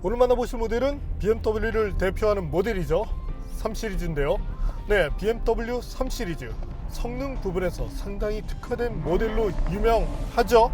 오늘 만나보실 모델은 BMW를 대표하는 모델이죠. 3 시리즈인데요. 네, BMW 3 시리즈. 성능 부분에서 상당히 특화된 모델로 유명하죠.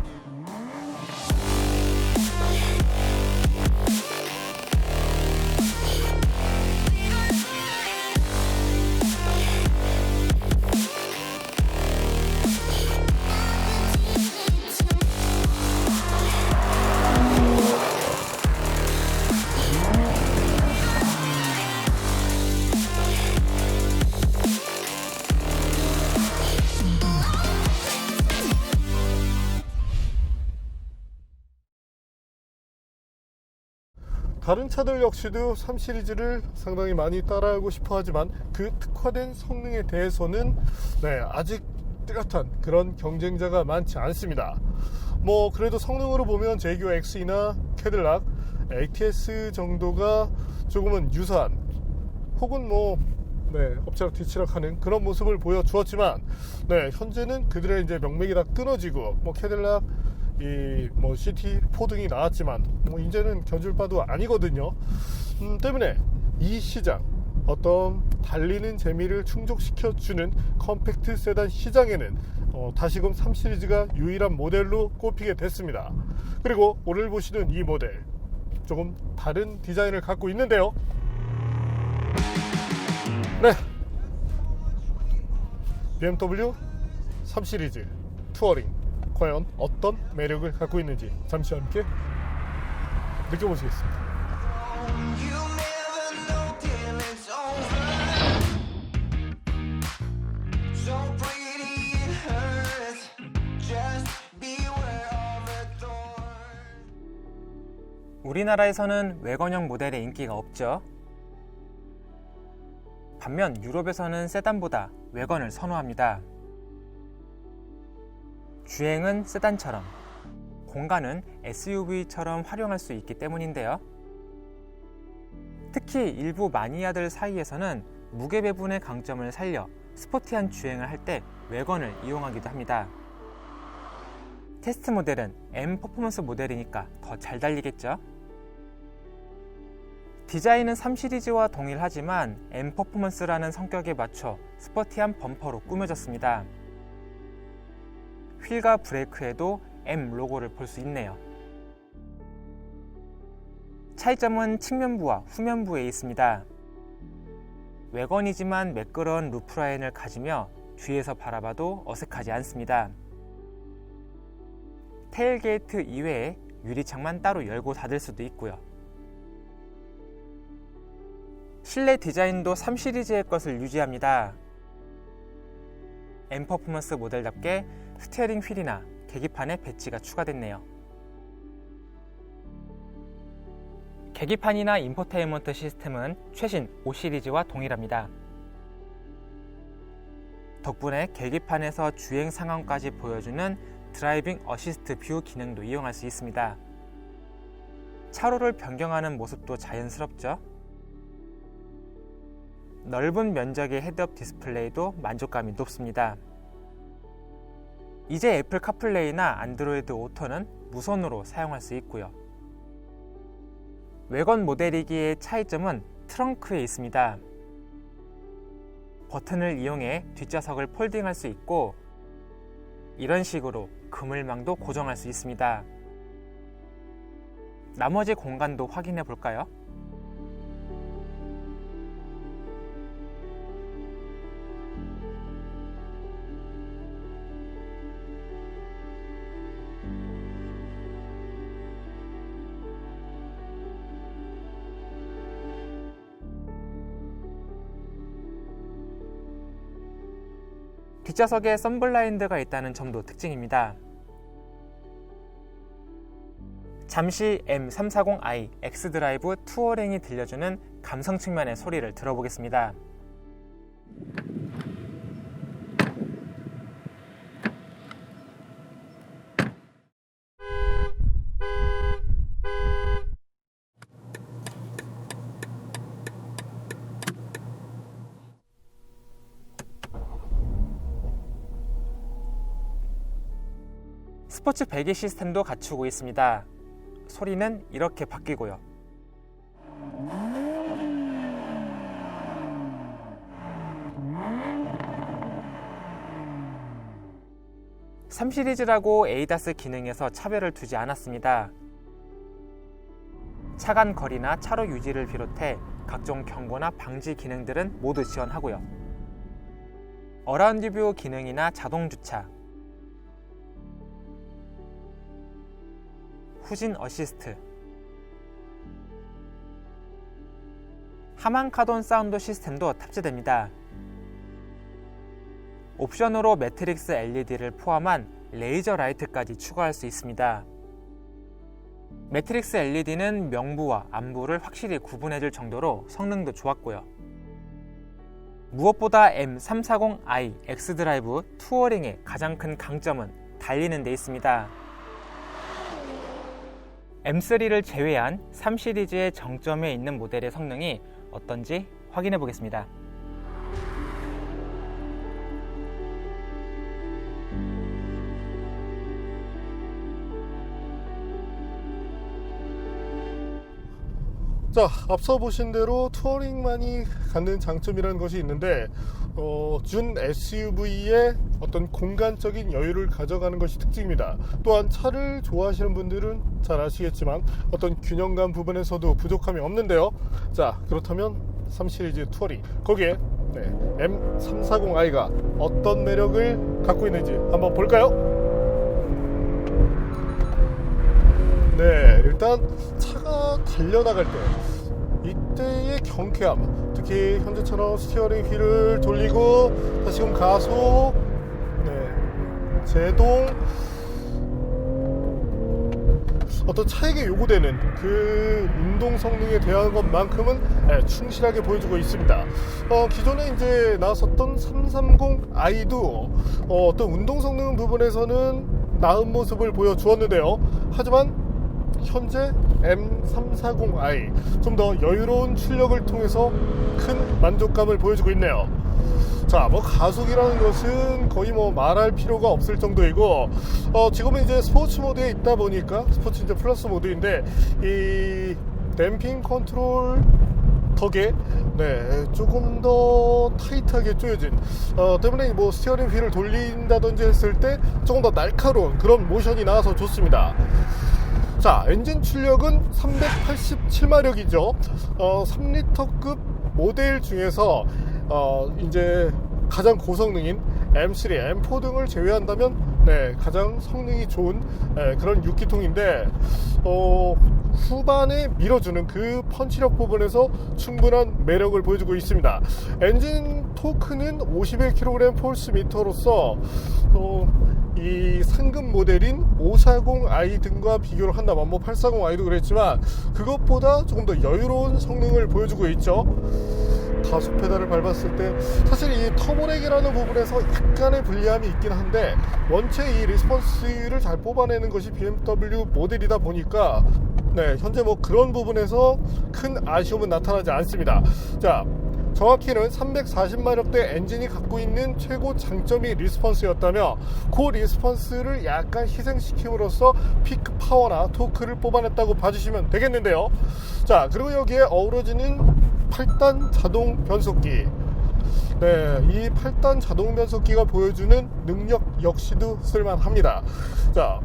다른 차들 역시도 3 시리즈를 상당히 많이 따라하고 싶어 하지만 그 특화된 성능에 대해서는 네, 아직 뚜렷한 그런 경쟁자가 많지 않습니다. 뭐 그래도 성능으로 보면 제규 X이나 캐딜락, ATS 정도가 조금은 유사한 혹은 뭐 네, 엎치락 뒤치락하는 그런 모습을 보여주었지만 네, 현재는 그들의 이제 명맥이 다 끊어지고 뭐 캐딜락 이뭐 CT 4 등이 나왔지만 뭐 이제는 견줄 바도 아니거든요. 음, 때문에 이 시장 어떤 달리는 재미를 충족시켜 주는 컴팩트 세단 시장에는 어, 다시금 3 시리즈가 유일한 모델로 꼽히게 됐습니다. 그리고 오늘 보시는 이 모델 조금 다른 디자인을 갖고 있는데요. 네. BMW 3 시리즈 투어링 과연 어떤 매력을 갖고 있는지 잠시 함께 느껴보시겠습니다. 우리나라에서는 외건형 모델의 인기가 없죠. 반면 유럽에서는 세단보다 외건을 선호합니다. 주행은 세단처럼, 공간은 SUV처럼 활용할 수 있기 때문인데요. 특히 일부 마니아들 사이에서는 무게 배분의 강점을 살려 스포티한 주행을 할 때 외건을 이용하기도 합니다. 테스트 모델은 M 퍼포먼스 모델이니까 더 잘 달리겠죠? 디자인은 3 시리즈와 동일하지만 M 퍼포먼스라는 성격에 맞춰 스포티한 범퍼로 꾸며졌습니다. 휠과 브레이크에도 M 로고를 볼 수 있네요. 차이점은 측면부와 후면부에 있습니다. 외건이지만 매끄러운 루프라인을 가지며 뒤에서 바라봐도 어색하지 않습니다. 테일게이트 이외에 유리창만 따로 열고 닫을 수도 있고요. 실내 디자인도 3 시리즈의 것을 유지합니다. M 퍼포먼스 모델답게 스티어링 휠이나 계기판에 배치가 추가됐네요. 계기판이나 인포테인먼트 시스템은 최신 5 시리즈와 동일합니다. 덕분에 계기판에서 주행 상황까지 보여주는 드라이빙 어시스트 뷰 기능도 이용할 수 있습니다. 차로를 변경하는 모습도 자연스럽죠? 넓은 면적의 헤드업 디스플레이도 만족감이 높습니다. 이제 애플 카플레이나 안드로이드 오토는 무선으로 사용할 수 있고요. 외건 모델이기의 차이점은 트렁크에 있습니다. 버튼을 이용해 뒷좌석을 폴딩할 수 있고 이런 식으로 그물망도 고정할 수 있습니다. 나머지 공간도 확인해 볼까요? 뒷좌석에 썬블라인드가 있다는 점도 특징입니다. 잠시 M340i X드라이브 투어링이 들려주는 감성 측면의 소리를 들어보겠습니다. 스포츠 배기 시스템도 갖추고 있습니다. 소리는 이렇게 바뀌고요. 3시리즈라고 에이다스 기능에서 차별을 두지 않았습니다. 차간 거리나 차로 유지를 비롯해 각종 경고나 방지 기능들은 모두 지원하고요. 어라운드 뷰 기능이나 자동 주차, 후진 어시스트, 하만 카돈 사운드 시스템도 탑재됩니다. 옵션으로 매트릭스 LED를 포함한 레이저 라이트까지 추가할 수 있습니다. 매트릭스 LED는 명부와 안부를 확실히 구분해줄 정도로 성능도 좋았고요. 무엇보다 M340i X드라이브 투어링의 가장 큰 강점은 달리는 데 있습니다. M3를 제외한 3 시리즈의 정점에 있는 모델의 성능이 어떤지 확인해 보겠습니다. 자, 앞서 보신 대로 투어링만이 갖는 장점이라는 것이 있는데 어, 준 SUV의 어떤 공간적인 여유를 가져가는 것이 특징입니다. 또한 차를 좋아하시는 분들은 잘 아시겠지만 어떤 균형감 부분에서도 부족함이 없는데요. 자, 그렇다면 3 시리즈 투어링 거기에 네, M340i가 어떤 매력을 갖고 있는지 한번 볼까요? 네, 일단 차가 달려나갈 때 이때의 경쾌함, 특히 현재처럼 스티어링 휠을 돌리고 다시금 가속, 네, 제동, 어떤 차에게 요구되는 그 운동 성능에 대한 것만큼은 네, 충실하게 보여주고 있습니다. 어, 기존에 이제 나왔었던 330i도 어, 어떤 운동 성능 부분에서는 나은 모습을 보여주었는데요. 하지만 현재 M340i 좀 더 여유로운 출력을 통해서 큰 만족감을 보여주고 있네요. 자, 뭐 가속이라는 것은 거의 뭐 말할 필요가 없을 정도이고, 어, 지금은 이제 스포츠 모드에 있다 보니까 스포츠 이제 플러스 모드인데 이 댐핑 컨트롤 덕에 네 조금 더 타이트하게 조여진 어, 때문에 뭐 스티어링 휠을 돌린다든지 했을 때 조금 더 날카로운 그런 모션이 나와서 좋습니다. 자, 엔진 출력은 387마력이죠. 어, 3리터급 모델 중에서 어, 이제 가장 고성능인 M3, M4 등을 제외한다면 네, 가장 성능이 좋은 네, 그런 6기통인데 어, 후반에 밀어주는 그 펀치력 부분에서 충분한 매력을 보여주고 있습니다. 엔진 토크는 51kg 폴스 미터로서 어, 이 상급 모델인 540i 등과 비교를 한다면 뭐 840i도 그랬지만 그것보다 조금 더 여유로운 성능을 보여주고 있죠. 가속 페달을 밟았을 때 사실 이 터보렉이라는 부분에서 약간의 불리함이 있긴 한데 원체 이 리스폰스를 잘 뽑아내는 것이 BMW 모델이다 보니까 네 현재 뭐 그런 부분에서 큰 아쉬움은 나타나지 않습니다. 자 정확히는 340마력대 엔진이 갖고 있는 최고 장점이 리스폰스였다며 그 리스폰스를 약간 희생시킴으로써 피크 파워나 토크를 뽑아냈다고 봐주시면 되겠는데요. 자, 그리고 여기에 어우러지는 8단 자동 변속기. 네, 이 8단 자동 변속기가 보여주는 능력 역시도 쓸만합니다. 자,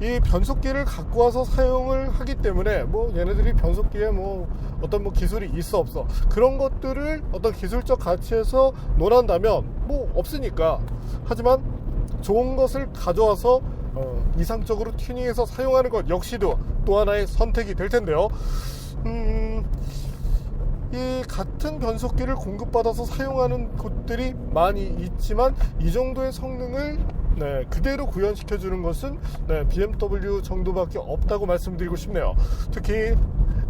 이 변속기를 갖고 와서 사용을 하기 때문에 뭐 얘네들이 변속기에 뭐 어떤 뭐 기술이 있어 없어 그런 것들을 어떤 기술적 가치에서 논한다면 뭐 없으니까 하지만 좋은 것을 가져와서 어, 이상적으로 튜닝해서 사용하는 것 역시도 또 하나의 선택이 될 텐데요. 음, 이 같은 변속기를 공급받아서 사용하는 곳들이 많이 있지만 이 정도의 성능을 네, 그대로 구현시켜 주는 것은 네, BMW 정도밖에 없다고 말씀드리고 싶네요. 특히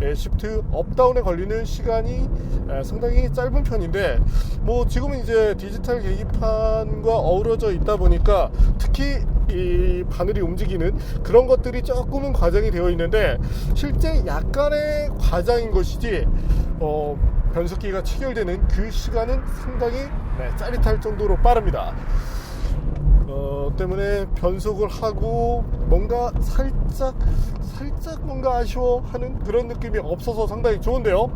예, 시프트 업다운에 걸리는 시간이 예, 상당히 짧은 편인데 뭐 지금은 이제 디지털 계기판과 어우러져 있다 보니까 특히 이 바늘이 움직이는 그런 것들이 조금은 과장이 되어 있는데 실제 약간의 과장인 것이지 어, 변속기가 체결되는 그 시간은 상당히 네, 짜릿할 정도로 빠릅니다. 어, 때문에 변속을 하고 뭔가 살짝 살짝 뭔가 아쉬워하는 그런 느낌이 없어서 상당히 좋은데요.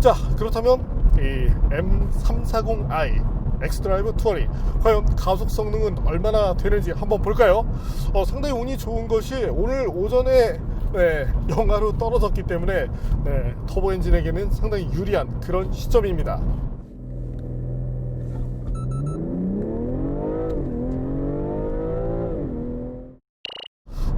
자 그렇다면 이 M340i 엑스드라이브 투어링 과연 가속 성능은 얼마나 되는지 한번 볼까요? 어, 상당히 운이 좋은 것이 오늘 오전에 네, 영하로 떨어졌기 때문에 네, 터보 엔진에게는 상당히 유리한 그런 시점입니다.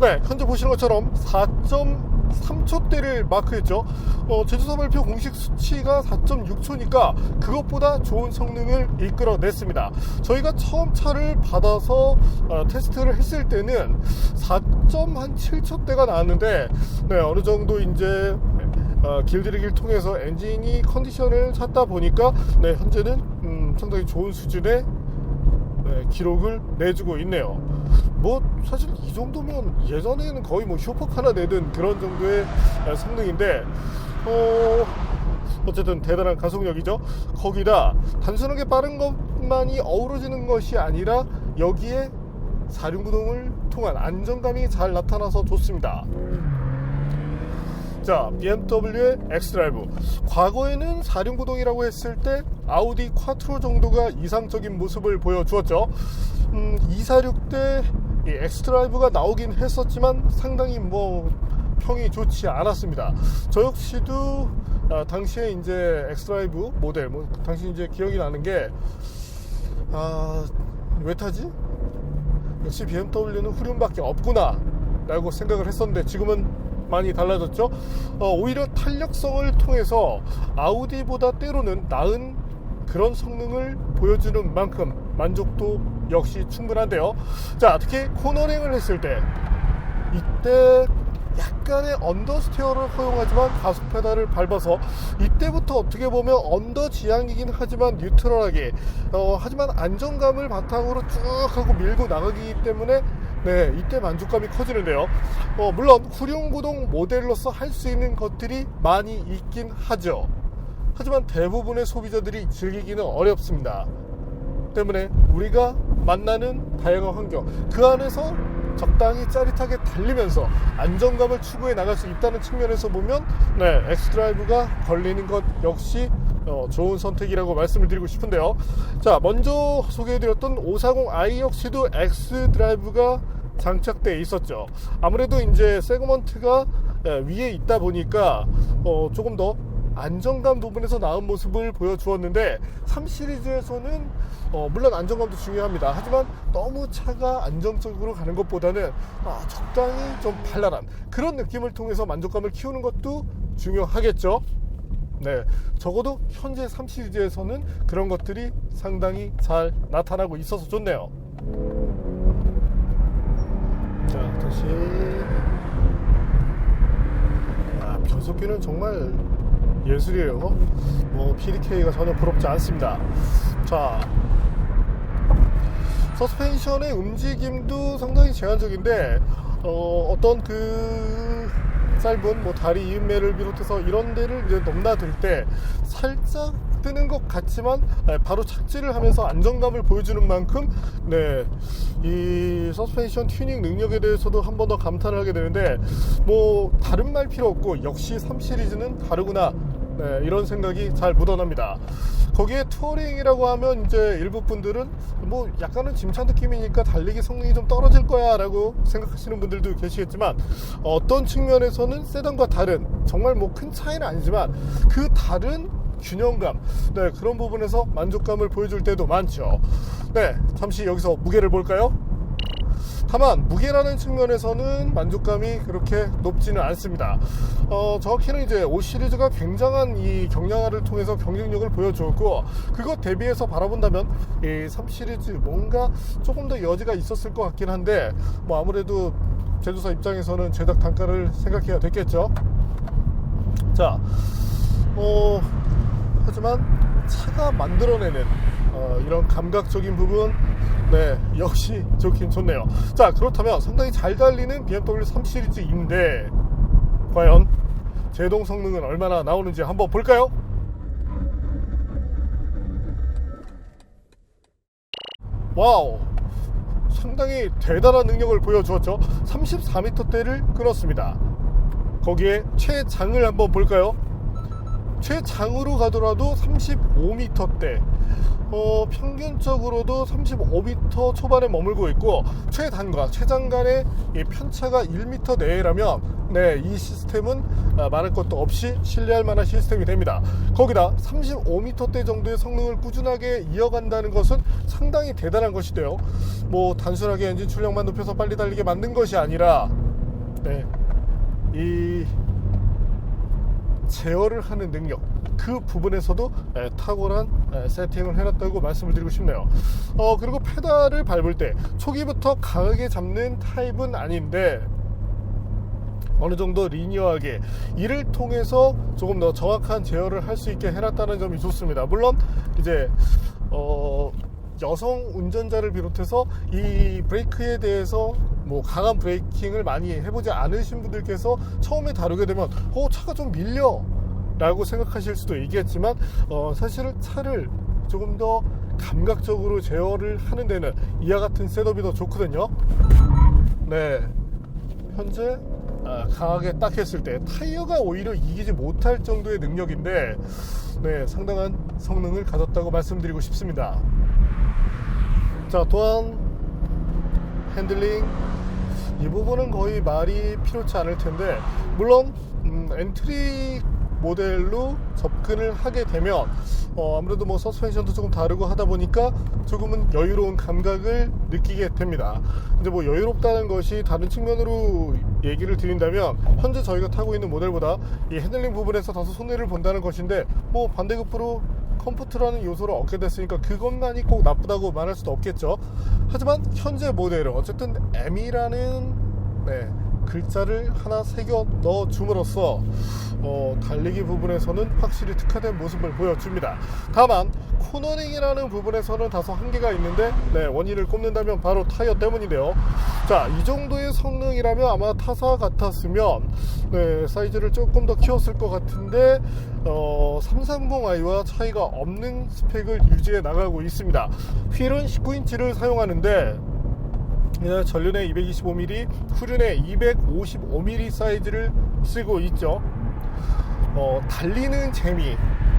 네, 현재 보시는 것처럼 4.3초대를 마크했죠. 어, 제조사 발표 공식 수치가 4.6초니까 그것보다 좋은 성능을 이끌어냈습니다. 저희가 처음 차를 받아서 어, 테스트를 했을 때는 4.7초대가 나왔는데 네, 어느 정도 이제 어, 길들이기를 통해서 엔진이 컨디션을 찾다 보니까 네, 현재는 음, 상당히 좋은 수준의 네, 기록을 내주고 있네요. 뭐 사실 이 정도면 예전에는 거의 뭐 슈퍼 하나 내던 그런 정도의 어, 성능인데 어 어쨌든 대단한 가속력이죠. 거기다 단순하게 빠른 것만이 어우러지는 것이 아니라 여기에 사륜구동을 통한 안정감이 잘 나타나서 좋습니다. 자, BMW의 엑스드라이브. 과거에는 사륜구동이라고 했을 때 아우디 콰트로 정도가 이상적인 모습을 보여주었죠. 음, 246대 이 엑스드라이브가 나오긴 했었지만 상당히 뭐 평이 좋지 않았습니다. 저 역시도 아, 당시에 이제 엑스드라이브 모델, 뭐 당시 이제 기억이 나는 게 아, 왜 타지? 역시 BMW는 후륜밖에 없구나 라고 생각을 했었는데 지금은 많이 달라졌죠 어, 오히려 탄력성을 통해서 아우디보다 때로는 나은 그런 성능을 보여주는 만큼 만족도 역시 충분한데요. 자 특히 코너링을 했을 때 이때 약간의 언더 스티어를 허용하지만 가속 페달을 밟아서 이때부터 어떻게 보면 언더 지향이긴 하지만 뉴트럴하게 어, 하지만 안정감을 바탕으로 쭉 하고 밀고 나가기 때문에 네 이때 만족감이 커지는데요. 어, 물론 후륜구동 모델로서 할 수 있는 것들이 많이 있긴 하죠. 하지만 대부분의 소비자들이 즐기기는 어렵습니다 때문에 우리가 만나는 다양한 환경 그 안에서 적당히 짜릿하게 달리면서 안정감을 추구해 나갈 수 있다는 측면에서 보면 네 엑스드라이브가 걸리는 것 역시 어, 좋은 선택이라고 말씀을 드리고 싶은데요. 자 먼저 소개해드렸던 540i 역시도 엑스드라이브가 장착되어 있었죠. 아무래도 이제 세그먼트가 예, 위에 있다 보니까 어, 조금 더 안정감 부분에서 나은 모습을 보여주었는데 3 시리즈에서는 어, 물론 안정감도 중요합니다. 하지만 너무 차가 안정적으로 가는 것보다는 아, 적당히 좀 발랄한 그런 느낌을 통해서 만족감을 키우는 것도 중요하겠죠. 네, 적어도 현재 3 시리즈에서는 그런 것들이 상당히 잘 나타나고 있어서 좋네요. 자, 다시 아, 변속기는 정말 예술이에요. 뭐 PDK가 전혀 부럽지 않습니다. 자, 서스펜션의 움직임도 상당히 제한적인데 어, 어떤 그 짧은 뭐 다리 이음매를 비롯해서 이런 데를 이제 넘나들 때 살짝 뜨는 것 같지만 네, 바로 착지를 하면서 안정감을 보여주는 만큼 네, 이 서스펜션 튜닝 능력에 대해서도 한 번 더 감탄을 하게 되는데 뭐 다른 말 필요 없고 역시 3 시리즈는 다르구나 네, 이런 생각이 잘 묻어납니다. 거기에 투어링이라고 하면 이제 일부 분들은 뭐 약간은 짐차 느낌이니까 달리기 성능이 좀 떨어질 거야 라고 생각하시는 분들도 계시겠지만 어떤 측면에서는 세단과 다른 정말 뭐 큰 차이는 아니지만 그 다른 균형감 네 그런 부분에서 만족감을 보여줄 때도 많죠 네 잠시 여기서 무게를 볼까요 다만 무게라는 측면에서는 만족감이 그렇게 높지는 않습니다. 어, 정확히는 이제 5 시리즈가 굉장한 이 경량화를 통해서 경쟁력을 보여주었고 그것 대비해서 바라본다면 이 3 시리즈 뭔가 조금 더 여지가 있었을 것 같긴 한데 뭐 아무래도 제조사 입장에서는 제작 단가를 생각해야 됐겠죠. 자, 어, 하지만 차가 만들어내는 어, 이런 감각적인 부분 네 역시 좋긴 좋네요 자 그렇다면 상당히 잘 달리는 BMW 3 시리즈인데 과연 제동 성능은 얼마나 나오는지 한번 볼까요? 와우 상당히 대단한 능력을 보여주었죠 34m대를 끊었습니다 거기에 최장을 한번 볼까요? 최장으로 가더라도 35m대. 어, 평균적으로도 35m 초반에 머물고 있고 최단과 최장간의 이 편차가 1m 내라면 네, 이 시스템은 아, 말할 것도 없이 신뢰할 만한 시스템이 됩니다. 거기다 35m대 정도의 성능을 꾸준하게 이어간다는 것은 상당히 대단한 것이 돼요. 뭐 단순하게 엔진 출력만 높여서 빨리 달리게 만든 것이 아니라 네, 이 제어를 하는 능력 그 부분에서도 에, 탁월한 에, 세팅을 해놨다고 말씀을 드리고 싶네요. 어 그리고 페달을 밟을 때 초기부터 강하게 잡는 타입은 아닌데 어느 정도 리니어하게 이를 통해서 조금 더 정확한 제어를 할 수 있게 해놨다는 점이 좋습니다. 물론 이제 어 여성 운전자를 비롯해서 이 브레이크에 대해서 뭐 강한 브레이킹을 많이 해보지 않으신 분들께서 처음에 다루게 되면 어 차가 좀 밀려 라고 생각하실 수도 있겠지만 어 사실은 차를 조금 더 감각적으로 제어를 하는 데는 이와 같은 셋업이 더 좋거든요. 네. 현재 아, 강하게 딱 했을 때 타이어가 오히려 이기지 못할 정도의 능력인데 네 상당한 성능을 가졌다고 말씀드리고 싶습니다. 자 또한 핸들링. 이 부분은 거의 말이 필요치 않을 텐데 물론 음, 엔트리 모델로 접근을 하게 되면 어, 아무래도 뭐 서스펜션도 조금 다르고 하다 보니까 조금은 여유로운 감각을 느끼게 됩니다. 이제 뭐 여유롭다는 것이 다른 측면으로 얘기를 드린다면 현재 저희가 타고 있는 모델보다 이 핸들링 부분에서 다소 손해를 본다는 것인데 뭐 반대급부로 컴포트라는 요소를 얻게 됐으니까 그것만이 꼭 나쁘다고 말할 수도 없겠죠. 하지만 현재 모델은 어쨌든 M이라는 네, 글자를 하나 새겨 넣어 줌으로써 어, 달리기 부분에서는 확실히 특화된 모습을 보여줍니다. 다만 코너링이라는 부분에서는 다소 한계가 있는데 네, 원인을 꼽는다면 바로 타이어 때문인데요. 자, 이 정도의 성능이라면 아마 타사 같았으면 네, 사이즈를 조금 더 키웠을 것 같은데 어, 330i와 차이가 없는 스펙을 유지해 나가고 있습니다. 휠은 19인치를 사용하는데 예, 전륜에 225mm, 후륜에 255mm 사이즈를 쓰고 있죠. 어, 달리는 재미,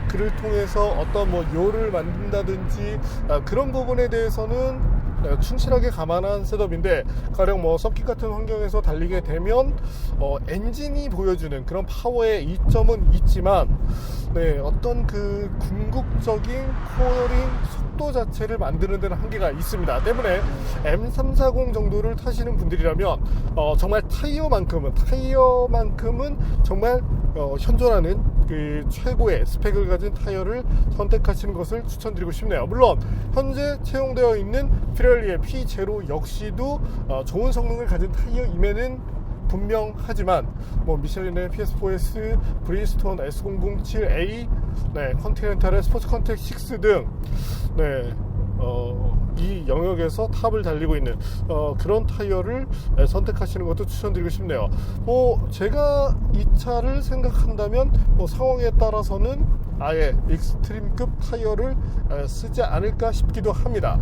그를 통해서 어떤 뭐 요를 만든다든지 아, 그런 부분에 대해서는 네, 충실하게 감안한 셋업인데 가령 뭐 서킷 같은 환경에서 달리게 되면 어, 엔진이 보여주는 그런 파워의 이점은 있지만 네, 어떤 그 궁극적인 코어링 속도 자체를 만드는 데는 한계가 있습니다. 때문에 M340 정도를 타시는 분들이라면 어, 정말 타이어만큼은 타이어만큼은 정말 어, 현존하는 그 최고의 스펙을 가진 타이어를 선택하시는 것을 추천드리고 싶네요. 물론 현재 채용되어 있는 피렐리의 P0 역시도 어, 좋은 성능을 가진 타이어임에는 분명하지만 뭐 미쉐린의 PS4S, 브리스톤 S007A, 네, 컨티넨탈의 스포츠 컨택 6등 네, 어, 이 영역에서 탑을 달리고 있는 어, 그런 타이어를 네, 선택하시는 것도 추천드리고 싶네요. 뭐 제가 이 차를 생각한다면 뭐 상황에 따라서는 아예 익스트림급 타이어를 에, 쓰지 않을까 싶기도 합니다.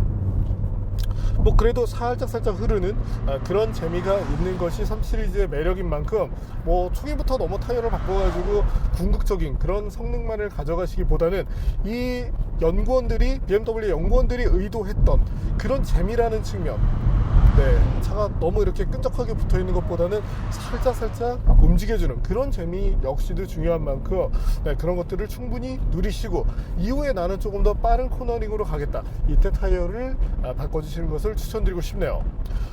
뭐 그래도 살짝 살짝 흐르는 아, 그런 재미가 있는 것이 3 시리즈의 매력인 만큼 뭐 초기부터 너무 타이어를 바꿔가지고 궁극적인 그런 성능만을 가져가시기보다는 이 연구원들이 BMW 연구원들이 의도했던 그런 재미라는 측면 네, 차가 너무 이렇게 끈적하게 붙어 있는 것보다는 살짝 살짝 움직여주는 그런 재미 역시도 중요한 만큼 네, 그런 것들을 충분히 누리시고 이후에 나는 조금 더 빠른 코너링으로 가겠다. 이때 타이어를 아, 바꿔주시는 것을 추천드리고 싶네요.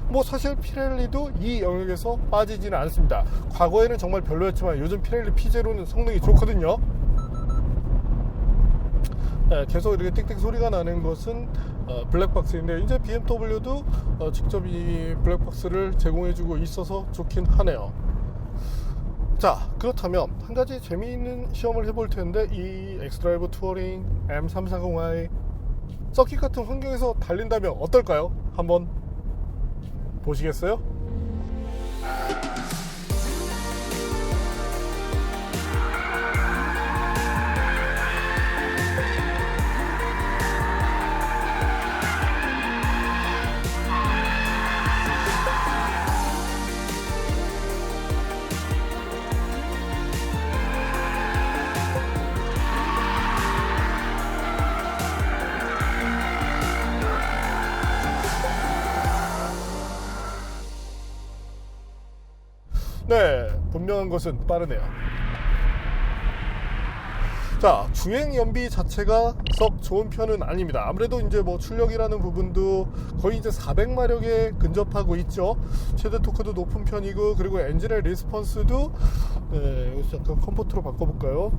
뭐 사실 피렐리도 이 영역에서 빠지지는 않습니다. 과거에는 정말 별로였지만 요즘 피렐리 P0는 성능이 좋거든요. 네, 계속 이렇게 띡띡 소리가 나는 것은 어, 블랙박스인데 이제 BMW도 어, 직접 이 블랙박스를 제공해주고 있어서 좋긴 하네요. 자 그렇다면 한 가지 재미있는 시험을 해볼 텐데 이 엑스드라이브 투어링 M340i 서킷 같은 환경에서 달린다면 어떨까요? 한번 보시겠어요? 네, 분명한 것은 빠르네요. 자, 주행 연비 자체가 썩 좋은 편은 아닙니다. 아무래도 이제 뭐 출력이라는 부분도 거의 이제 400마력에 근접하고 있죠. 최대 토크도 높은 편이고, 그리고 엔진의 리스폰스도, 네, 여기서 약간 컴포트로 바꿔볼까요?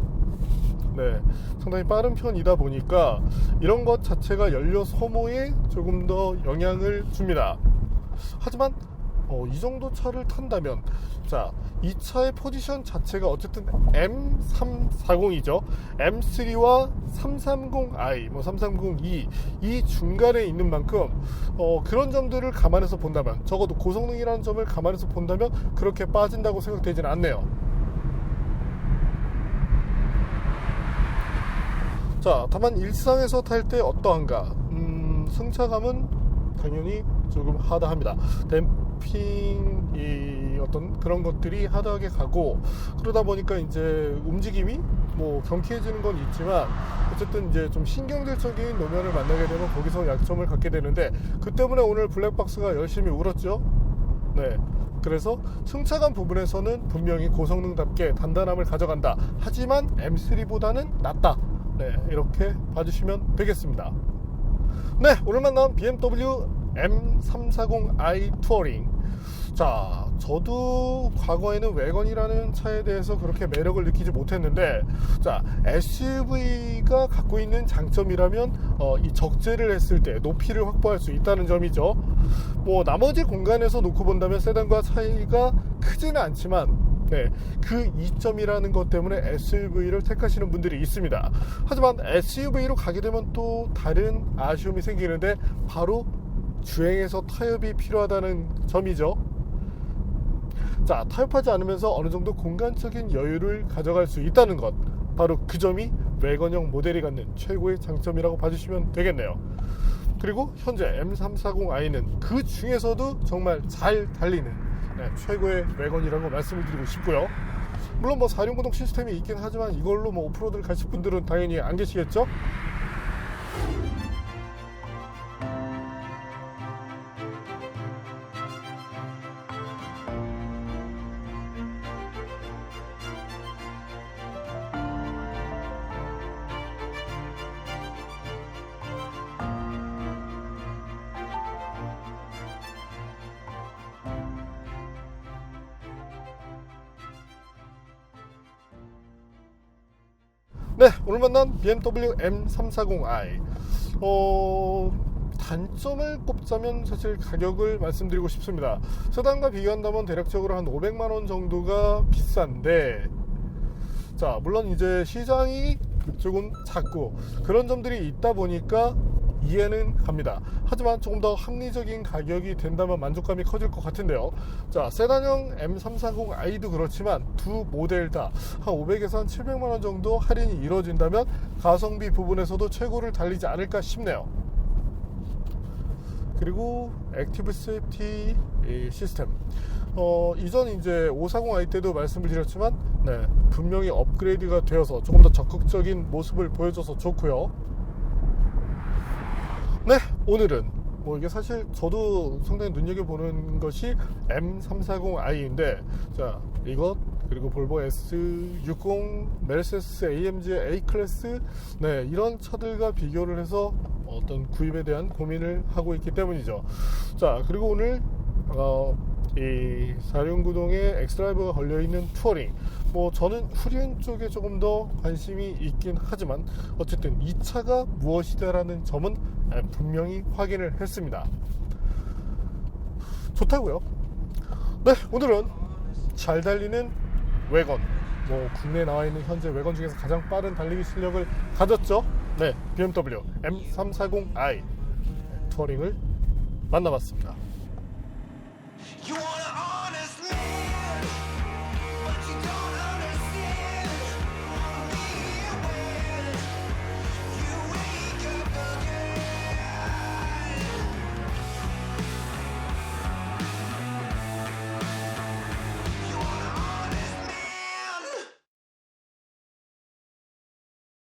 네, 상당히 빠른 편이다 보니까 이런 것 자체가 연료 소모에 조금 더 영향을 줍니다. 하지만 어, 이 정도 차를 탄다면 자, 이 차의 포지션 자체가 어쨌든 M340이죠. M3와 330i, 뭐 330e 이 중간에 있는 만큼 어, 그런 점들을 감안해서 본다면 적어도 고성능이라는 점을 감안해서 본다면 그렇게 빠진다고 생각되지는 않네요. 자, 다만 일상에서 탈 때 어떠한가? 음, 승차감은 당연히 조금 하다 합니다. 댐핑 이 어떤 그런 것들이 하다하게 가고 그러다 보니까 이제 움직임이 뭐 경쾌해지는 건 있지만 어쨌든 이제 좀 신경질적인 노면을 만나게 되면 거기서 약점을 갖게 되는데 그 때문에 오늘 블랙박스가 열심히 울었죠. 네. 그래서 승차감 부분에서는 분명히 고성능답게 단단함을 가져간다. 하지만 M3보다는 낫다. 네, 이렇게 봐주시면 되겠습니다. 네, 오늘 만난 BMW M340i 투어링. 자, 저도 과거에는 외건이라는 차에 대해서 그렇게 매력을 느끼지 못했는데, 자, SUV가 갖고 있는 장점이라면, 어, 이 적재를 했을 때 높이를 확보할 수 있다는 점이죠. 뭐, 나머지 공간에서 놓고 본다면 세단과 차이가 크지는 않지만, 네, 그 이점이라는 것 때문에 SUV를 택하시는 분들이 있습니다. 하지만 SUV로 가게 되면 또 다른 아쉬움이 생기는데 바로 주행에서 타협이 필요하다는 점이죠. 자, 타협하지 않으면서 어느 정도 공간적인 여유를 가져갈 수 있다는 것. 바로 그 점이 외건형 모델이 갖는 최고의 장점이라고 봐주시면 되겠네요. 그리고 현재 M340i는 그 중에서도 정말 잘 달리는 네, 최고의 외건이라고 말씀을 드리고 싶고요. 물론 뭐 4륜구동 시스템이 있긴 하지만 이걸로 뭐 오프로드를 가실 분들은 당연히 안 계시겠죠? 네, 오늘 만난 BMW M340i. 어, 단점을 꼽자면 사실 가격을 말씀드리고 싶습니다. 세단과 비교한다면 대략적으로 한 500만 원 정도가 비싼데, 자, 물론 이제 시장이 조금 작고 그런 점들이 있다 보니까 이해는 갑니다. 하지만 조금 더 합리적인 가격이 된다면 만족감이 커질 것 같은데요. 자, 세단형 M340i도 그렇지만 두 모델 다 한 500에서 한 700만 원 정도 할인이 이루어진다면 가성비 부분에서도 최고를 달리지 않을까 싶네요. 그리고 액티브 세이프티 이 시스템. 어, 이전 이제 540i 때도 말씀을 드렸지만, 네, 분명히 업그레이드가 되어서 조금 더 적극적인 모습을 보여줘서 좋고요. 네, 오늘은 뭐 이게 사실 저도 상당히 눈여겨보는 것이 M340i인데, 자, 이것 그리고 볼보 S60, 메르세스 AMG A 클래스, 네, 이런 차들과 비교를 해서 어떤 구입에 대한 고민을 하고 있기 때문이죠. 자, 그리고 오늘 어, 이 사륜구동에 엑스드라이브가 걸려있는 투어링 뭐 저는 후륜 쪽에 조금 더 관심이 있긴 하지만 어쨌든 이 차가 무엇이다라는 점은 분명히 확인을 했습니다. 좋다고요. 네 오늘은 잘 달리는 외건 뭐 국내에 나와 있는 현재 외건 중에서 가장 빠른 달리기 실력을 가졌죠? 네 BMW M340i. 투어링을 만나봤습니다